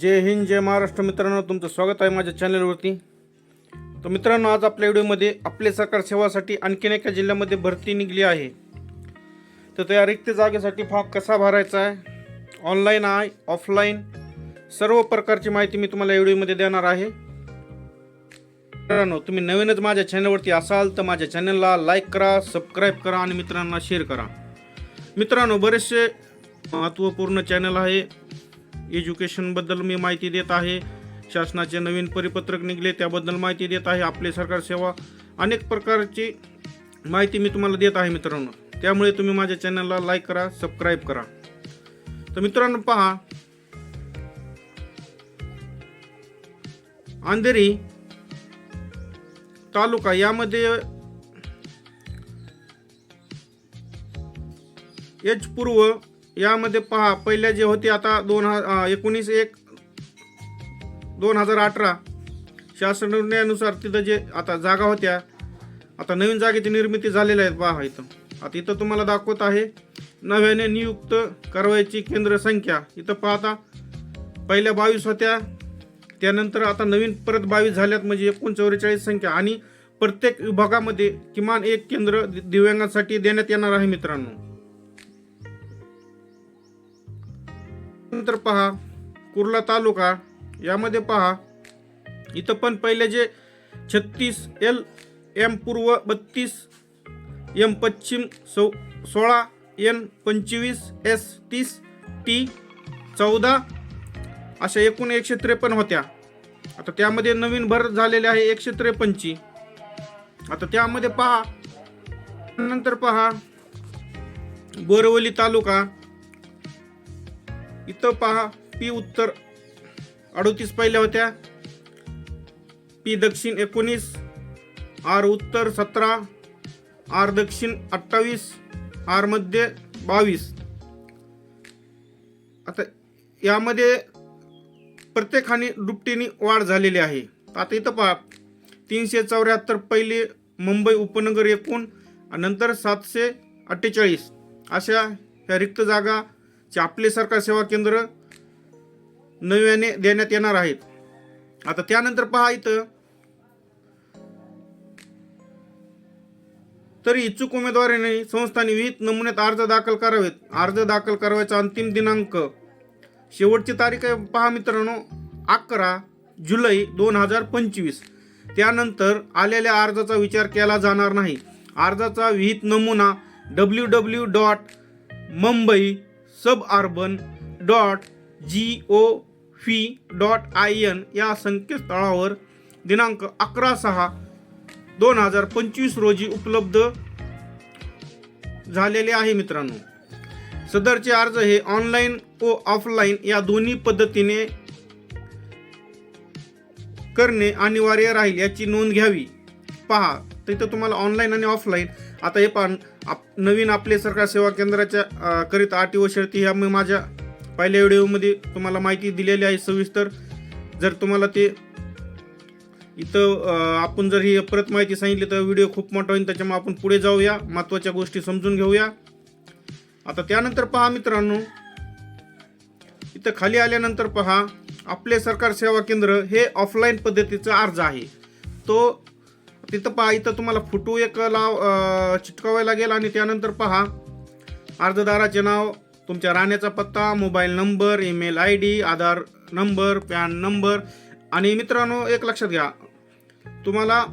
जय हिंद जय महाराष्ट्र. मित्रांनो तुमचं स्वागत आहे माझ्या चॅनलवरती. तर मित्रांनो आज आपल्या व्हिडिओमध्ये आपले सरकार सेवासाठी आणखीन एका जिल्ह्यामध्ये भरती निघली आहे. तर त्या रिक्त जागेसाठी फॉर्म कसा भरायचा आहे? ऑनलाईन आहे ऑफलाईन सर्व प्रकारची माहिती मी तुम्हाला या व्हिडिओमध्ये देणार आहे. मित्रांनो तुम्ही नवीनच माझ्या चॅनलवरती असाल तर माझ्या चॅनलला लाईक करा सबस्क्राईब करा आणि मित्रांना शेअर करा. मित्रांनो बरेचसे महत्त्वपूर्ण चॅनल आहे. एज्युकेशनबद्दल मी माहिती देत आहे. शासनाचे नवीन परिपत्रक निघले त्याबद्दल माहिती देत आहे. आपले सरकार सेवा अनेक प्रकारची माहिती मी तुम्हाला देत आहे मित्रांनो. त्यामुळे तुम्ही माझ्या चॅनलला लाईक करा सबस्क्राईब करा. तर मित्रांनो पहा. अंधेरी तालुका यामध्ये एच पूर्व यामध्ये पहा पहिल्या जे होते आता दोन ह एकोणीस एक दोन हजार अठरा. शासन निर्णयानुसार तिथं जे आता जागा होत्या आता नवीन जागेची निर्मिती झालेल्या आहेत पहा इथं. आता इथं तुम्हाला दाखवत आहे नव्याने नियुक्त कारवाईची केंद्र संख्या. इथं पाहता पहिल्या बावीस होत्या त्यानंतर आता नवीन परत बावीस झाल्यात म्हणजे एकूण चौवेचाळीस संख्या. आणि प्रत्येक विभागामध्ये किमान एक केंद्र दि- दिव्यांगांसाठी देण्यात येणार आहे मित्रांनो. नंतर पहा कुर्ला तालुका यामध्ये पहा. इथं पण पहिले जे छत्तीस एल एम पूर्व बत्तीस एम पश्चिम सौ सोळा एन पंचवीस एस तीस टी चौदा अशा एकूण एकशे त्रेपन्न होत्या. आता त्यामध्ये नवीन भर झालेले आहे एकशे त्रेपन्नची. आता त्यामध्ये पहा. नंतर पहा. बोरवली तालुका इथं पहा पी उत्तर. अडोतीस पहिल्या होत्या. पी दक्षिण एकोणीस आर उत्तर सतरा आर दक्षिण अठ्ठावीस आर मध्य बावीस. आता यामध्ये प्रत्येकाने दुपटीने वाढ झालेली आहे. आता इथं पहा तीनशे चौऱ्याहत्तर पहिले मुंबई उपनगर एकूण नंतर सातशे अठ्ठेचाळीस. अशा ह्या रिक्त जागा चापले आपले सरकार सेवा केंद्र नव्याने देण्यात येणार आहेत. आता त्यानंतर पहा इथं. तरी इच्छुक उमेदवाराने संस्थांनी विहित नमुन्यात अर्ज दाखल करावेत. अर्ज दाखल करावायचा अंतिम दिनांक. शेवटची तारीख आहे पहा मित्रांनो अकरा जुलै दोन हजार पंचवीस. त्यानंतर आलेल्या अर्जाचा विचार केला जाणार नाही. अर्जाचा विहित नमुना W W dot Mumbai suburban dot G O V dot I N या संकेतस्थळावर दिनांक अकरा सहा दोन हजार पंचवीस रोजी उपलब्ध झालेले आहे मित्रांनो. सदरचे अर्ज हे ऑनलाईन व ऑफलाईन या दोन्ही पद्धतीने करणे अनिवार्य राहील याची नोंद घ्यावी. पहा तिथं तुम्हाला ऑनलाईन आणि ऑफलाईन आता हे पहा आप नवीन आपले सरकार सेवा केंद्राच्या करीत करिता अटी व शर्ती ह्या मी माझ्या पहिल्या व्हिडिओमध्ये तुम्हाला माहिती दिलेली आहे सविस्तर. जर तुम्हाला ते इथं आपण जर ही परत माहिती सांगितली तर व्हिडिओ खूप मोठा होईल त्याच्यामुळे आपण पुढे जाऊया महत्त्वाच्या गोष्टी समजून घेऊया. आता त्यानंतर पहा मित्रांनो इथं खाली आल्यानंतर पहा आपले सरकार सेवा केंद्र हे ऑफलाईन पद्धतीचा अर्ज आहे. तो तिथं पहा इथं तुम्हाला फोटो एक लाव अ, चिटकावा लागेल आणि त्यानंतर पहा अर्जदाराचे नाव तुमच्या राहण्याचा पत्ता mobile number email I D Aadhaar number PAN number. आणि मित्रांनो एक लक्षात घ्या तुम्हाला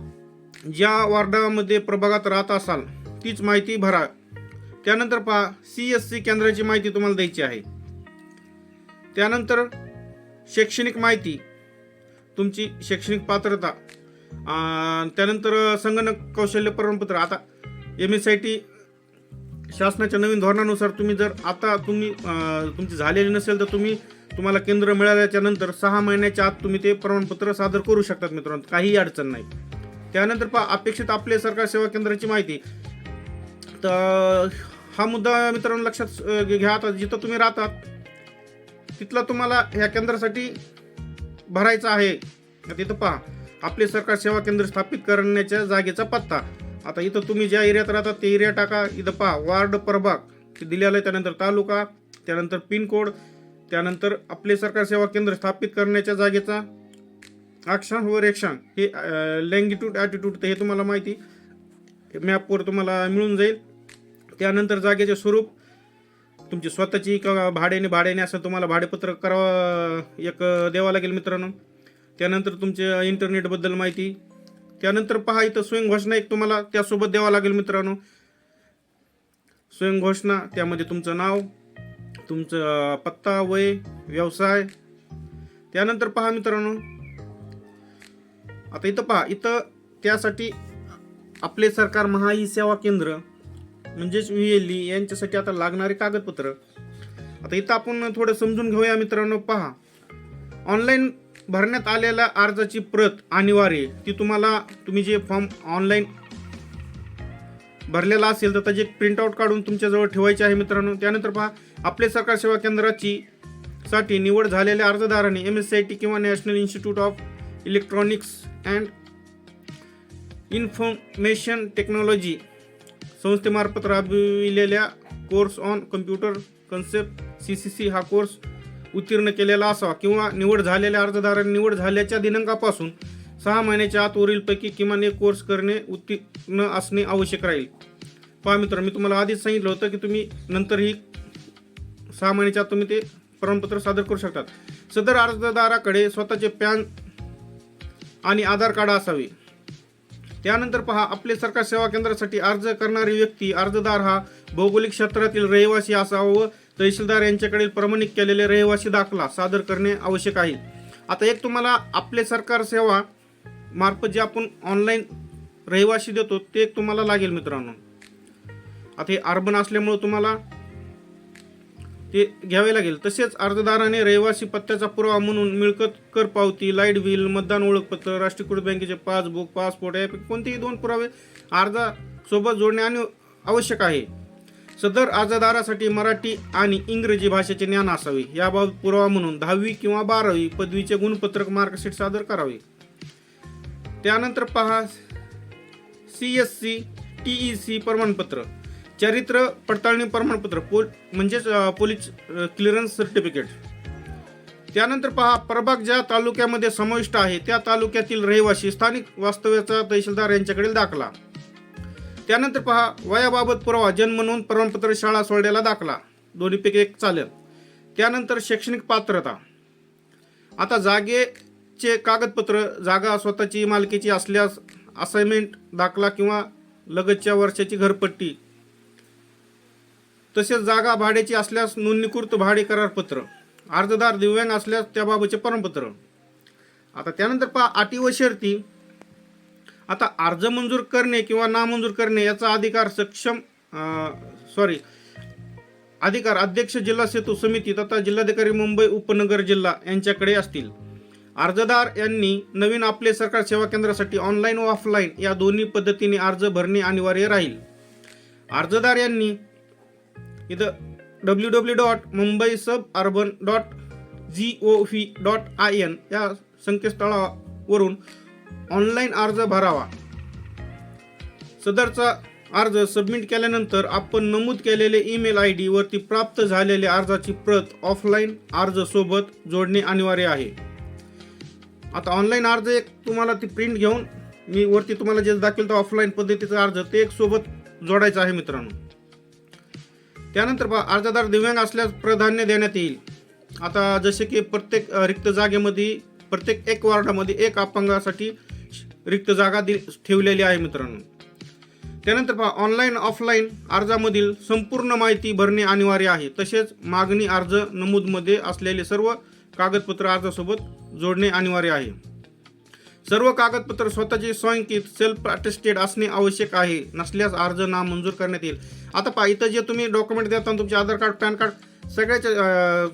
ज्या वार्डामध्ये प्रभागात राहत असाल तीच माहिती भरा. त्यानंतर पहा सी एस सी केंद्राची माहिती तुम्हाला द्यायची आहे. त्यानंतर शैक्षणिक माहिती तुमची शैक्षणिक पात्रता. त्यानंतर संगणक कौशल्य प्रमाणपत्र. आता एम एस आय टी शासनाच्या नवीन धोरणानुसार तुम्ही जर आता तुम्ही तुमची झालेली नसेल तर तुम्ही तुम्हाला केंद्र मिळाल्याच्या नंतर सहा महिन्याच्या आत तुम्ही ते प्रमाणपत्र सादर करू शकतात मित्रांनो. काहीही अडचण नाही. त्यानंतर पहा अपेक्षित आपले सरकार सेवा केंद्राची माहिती. तर हा मुद्दा मित्रांनो लक्षात घ्या. आता जिथं तुम्ही राहतात तिथला तुम्हाला ह्या केंद्रासाठी भरायचा आहे. तिथं पहा. आपले सरकार सेवा केंद्र स्थापित करण्याच्या जागेचा पत्ता. आता इथं तुम्ही ज्या एरियात राहता ते एरिया टाका. इथं पहा वार्ड प्रभाग दिलेलं आहे. त्यानंतर तालुका त्यानंतर पिनकोड त्यानंतर आपले सरकार सेवा केंद्र स्थापित करण्याच्या जागेचा अक्षांश व रेक्षांश हे लँगिट्यूड ॲटिट्यूड हे तुम्हाला माहिती. मॅपवर तुम्हाला मिळून जाईल. त्यानंतर जागेचे स्वरूप तुमची स्वतःची किंवा भाड्याने भाड्याने असं तुम्हाला भाडेपत्र करावं एक द्यावं लागेल मित्रांनो. त्यानंतर तुमच्या इंटरनेटबद्दल माहिती. त्यानंतर पहा इथं स्वयंघोषणा एक तुम्हाला त्यासोबत द्यावा लागेल मित्रांनो. स्वयंघोषणा त्यामध्ये तुमचं नाव तुमचं पत्ता वय व्यवसाय. त्यानंतर पहा मित्रांनो. आता इथं पहा इथं त्यासाठी आपले सरकार महा ई सेवा केंद्र म्हणजेच व्ही एल ई यांच्यासाठी आता लागणारे कागदपत्र. आता इथं आपण थोडं समजून घेऊया मित्रांनो पहा. ऑनलाईन भरण्यात आलेल्या अर्जाची प्रत अनिवार्य ती तुम्हाला तुम्ही जे फॉर्म ऑनलाईन भरलेला असेल तर त्याची प्रिंटआउट काढून तुमच्याजवळ ठेवायची आहे मित्रांनो. त्यानंतर पहा आपले सरकार सेवा केंद्राची साठी निवड झालेल्या अर्जदाराने M S C I T किंवा national institute of electronics and information technology संस्थेमार्फत राबविलेल्या course on computer concept C C C हा कोर्स उत्तीर्ण केलेला असावा किंवा निवड झालेल्या अर्जदारांनी निवड झाल्याच्या दिनांकापासून सहा महिन्याच्या आत वरीलपैकी किमान एक कोर्स करणे उत्तीर्ण असणे आवश्यक राहील. पहा मित्र मी तुम्हाला आधीच सांगितलं होतं की तुम्ही नंतरही सहा महिन्याच्या आत तुम्ही ते प्रमाणपत्र सादर करू शकतात. सदर अर्जदाराकडे स्वतःचे पॅन आणि आधार कार्ड असावे. त्यानंतर पहा आपले सरकार सेवा केंद्रासाठी अर्ज करणारी व्यक्ती अर्जदार हा भौगोलिक क्षेत्रातील रहिवासी असावा व तहसीलदार यांच्याकडील प्रमाणित केलेले रहिवासी दाखला सादर करणे आवश्यक आहे. आता एक तुम्हाला आपले सरकार सेवा मार्फत जे आपण ऑनलाईन रहिवासी देतो ते एक तुम्हाला लागेल मित्रांनो. आता हे अर्बन असल्यामुळं तुम्हाला ते घ्यावे लागेल. तसेच अर्जदाराने रहिवासी पत्त्याचा पुरावा म्हणून मिळकत कर पावती लाइट बिल मतदान ओळखपत्र राष्ट्रीयकृत बँकेचे पासबुक पासपोर्ट यापैकी कोणतेही दोन पुरावे अर्जासोबत जोडणे आणि आवश्यक आहे. सदर अर्जदारासाठी मराठी आणि इंग्रजी भाषेचे ज्ञान असावे. याबाबत पुरावा म्हणून दहावी किंवा बारावी पदवीचे गुणपत्रक मार्कशीट सादर करावे. त्यानंतर पहा C S C T E C प्रमाणपत्र. चरित्र पडताळणी प्रमाणपत्र पोल म्हणजेच पोलीस क्लिअरन्स सर्टिफिकेट. त्यानंतर पहा प्रभाग ज्या तालुक्यामध्ये समाविष्ट आहे त्या तालुक्यातील रहिवासी स्थानिक वास्तव्याचा तहसीलदार यांच्याकडील दाखला. त्यानंतर पहा वयाबाबत पुरावा जन्म नोंद प्रमाणपत्र शाळा सोडलेला दाखला. दोन्हीपैकी एक चालेल. त्यानंतर शैक्षणिक पात्रता. आता जागेचे कागदपत्र जागा स्वतःची मालकीची असल्यास असाइनमेंट दाखला किंवा लगतच्या वर्षाची घरपट्टी. तसेच जागा भाड्याची असल्यास नोंदणीकृत भाडे करारपत्र. अर्जदार दिव्यांग असल्यास त्याबाबतचे प्रमाणपत्र. आता त्यानंतर पहा अटी व शर्ती. आता अर्ज मंजूर करणे किंवा नामंजूर करणे याचा अधिकार सक्षम सॉरी अधिकार अध्यक्ष जिल्हा सेतू समिती तथा जिल्हाधिकारी मुंबई उपनगर जिल्हा यांच्याकडे असतील. अर्जदार यांनी नवीन आपले सरकार सेवा केंद्रासाठी ऑनलाईन व ऑफलाईन या दोन्ही पद्धतीने अर्ज भरणे अनिवार्य राहील. अर्जदार यांनी इथं W W dot Mumbai suburban dot G O V dot I N या संकेतस्थळावरून ऑनलाईन अर्ज भरावा. सदरचा अर्ज सबमिट केल्यानंतर आपण नमूद केलेले ईमेल आय डी वरती प्राप्त झालेल्या अर्जाची प्रत ऑफलाईन अर्ज सोबत जोडणे अनिवार्य आहे. आता ऑनलाईन अर्ज एक तुम्हाला ती प्रिंट घेऊन मी वरती तुम्हाला जे दाखवेल तर ऑफलाईन पद्धतीचा अर्ज ते एक सोबत जोडायचं आहे मित्रांनो. त्यानंतर पहा अर्जदार दिव्यांग असल्यास प्राधान्य देण्यात येईल. आता जसे की प्रत्येक रिक्त जागेमध्ये प्रत्येक एक वार्डामध्ये एक अपंगासाठी रिक्त जागा दि ठेवलेली आहे मित्रांनो. त्यानंतर पहा ऑनलाईन ऑफलाईन अर्जामधील संपूर्ण माहिती भरणे अनिवार्य आहे. तसेच मागणी अर्ज नमूदमध्ये असलेले सर्व कागदपत्र अर्जासोबत जोडणे अनिवार्य आहे. सर्व कागदपत्र स्वतःचे स्वयंकित सेल्फ अटेस्टेड असणे आवश्यक आहे नसल्यास अर्ज नामंजूर करण्यात येईल. आता पहा इथं जे तुम्ही डॉक्युमेंट देता तुमचे आधार कार्ड पॅन कार्ड सगळ्याच्या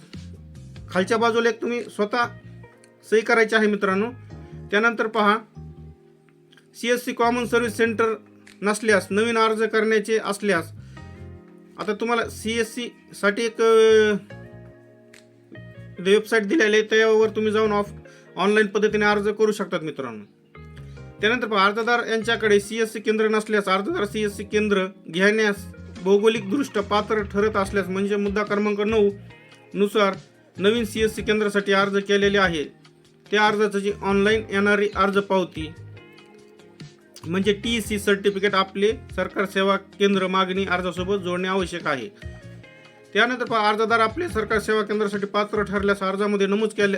खालच्या बाजूला एक तुम्ही स्वतः सही करायची आहे मित्रांनो. त्यानंतर पहा C S C common service centre नसल्यास नवीन अर्ज करण्याचे असल्यास आता तुम्हाला सी एस सी साठी एक वेबसाईट दिलेली आहे त्यावर तुम्ही जाऊन ऑफ ऑनलाईन पद्धतीने अर्ज करू शकतात मित्रांनो. त्यानंतर पहा, अर्जदार यांच्याकडे सी एस सी केंद्र नसल्यास अर्जदार सी एस सी केंद्र घेण्यास भौगोलिकदृष्ट्या पात्र ठरत असल्यास म्हणजे मुद्दा क्रमांक नऊ नुसार नवीन सी एस सी केंद्रासाठी अर्ज केलेले आहे. त्या अर्जाची ऑनलाईन येणारी अर्ज पावती म्हणजे टी सी सर्टिफिकेट आपले सरकार सेवा केंद्र मागणी अर्जासोबत जोडणे आवश्यक आहे. त्यानंतर पहा, अर्जदार आपले सरकार सेवा केंद्रासाठी पात्र ठरल्यास अर्जामध्ये नमूद केले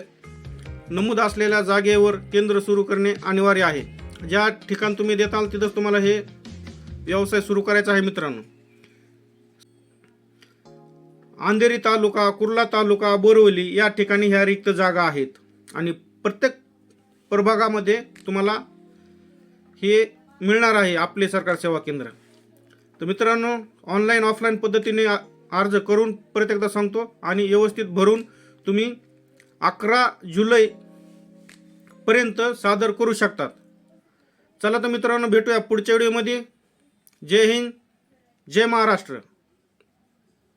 नमूद असलेल्या जागेवर केंद्र सुरू करणे अनिवार्य आहे. ज्या ठिकाण तुम्ही देताल तिथंच तुम्हाला हे व्यवसाय सुरू करायचा आहे मित्रांनो. अंधेरी तालुका कुर्ला तालुका बोरवली या ठिकाणी ह्या रिक्त जागा आहेत. आणि प्रत्येक प्रभागामध्ये तुम्हाला हे मिळणार आहे आपले सरकार सेवा केंद्र. तर मित्रांनो ऑनलाईन ऑफलाईन पद्धतीने अर्ज करून परत एकदा सांगतो आणि व्यवस्थित भरून तुम्ही अकरा जुलै पर्यंत सादर करू शकतात. चला तर मित्रांनो भेटूया पुढच्या व्हिडिओमध्ये जय हिंद जय महाराष्ट्र.